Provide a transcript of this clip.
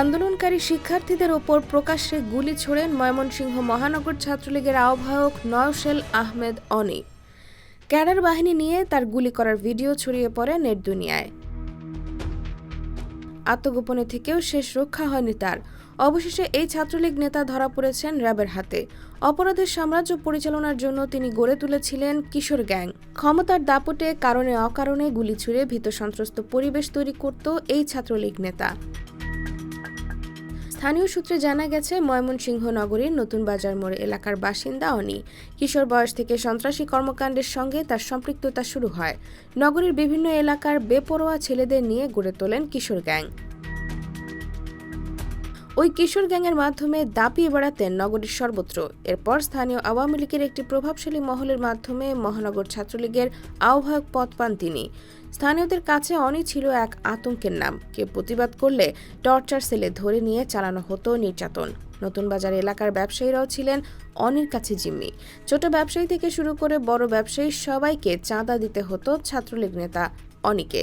আন্দোলনকারী শিক্ষার্থীদের ওপর প্রকাশ্যে গুলি ছোড়েন ময়মনসিংহ মহানগর ছাত্রলীগের আহ্বায়ক নয়শেল আহমেদ অনি। ক্যাডার বাহিনী নিয়ে তার গুলি করার ভিডিও ছড়িয়ে পড়ে নেট দুনিয়ায়। আত্মগোপনে থেকেও শেষ রক্ষা হয়নি তার। অবশেষে এই ছাত্রলীগ নেতা ধরা পড়েছেন র্যাবের হাতে। অপরাধের সাম্রাজ্য পরিচালনার জন্য তিনি গড়ে তুলেছিলেন কিশোর গ্যাং। ক্ষমতার দাপটে কারণে অকারণে গুলি ছুড়ে ভীত সন্ত্রস্ত পরিবেশ তৈরি করত এই ছাত্রলীগ নেতা। স্থানীয় সূত্রে জানা গেছে, ময়মনসিংহ নগরীর নতুন বাজার মোড় এলাকার বাসিন্দা অনি। কিশোর বয়স থেকে সন্ত্রাসী কর্মকাণ্ডের সঙ্গে তার সম্পৃক্ততা শুরু হয়। নগরীর বিভিন্ন এলাকার বেপরোয়া ছেলেদের নিয়ে গড়ে তোলেন কিশোর গ্যাং। ওই কিশোর গ্যাংয়ের মাধ্যমে দাপিয়ে বেড়াতেন নগরীর সর্বত্র। এরপর স্থানীয় আওয়ামী লীগের একটি প্রভাবশালী মহলের মাধ্যমে মহানগর ছাত্রলীগের আহ্বায়ক পদ পান তিনি। স্থানীয়দের কাছে অনি ছিল এক আতঙ্কের নাম। কে প্রতিবাদ করলে টর্চার সেলে ধরে নিয়ে চালানো হতো নির্যাতন। নতুন বাজার এলাকার ব্যবসায়ীরাও ছিলেন অনির কাছে জিম্মি। ছোট ব্যবসায়ী থেকে শুরু করে বড় ব্যবসায়ী সবাইকে চাঁদা দিতে হতো ছাত্রলীগ নেতা অনিকে।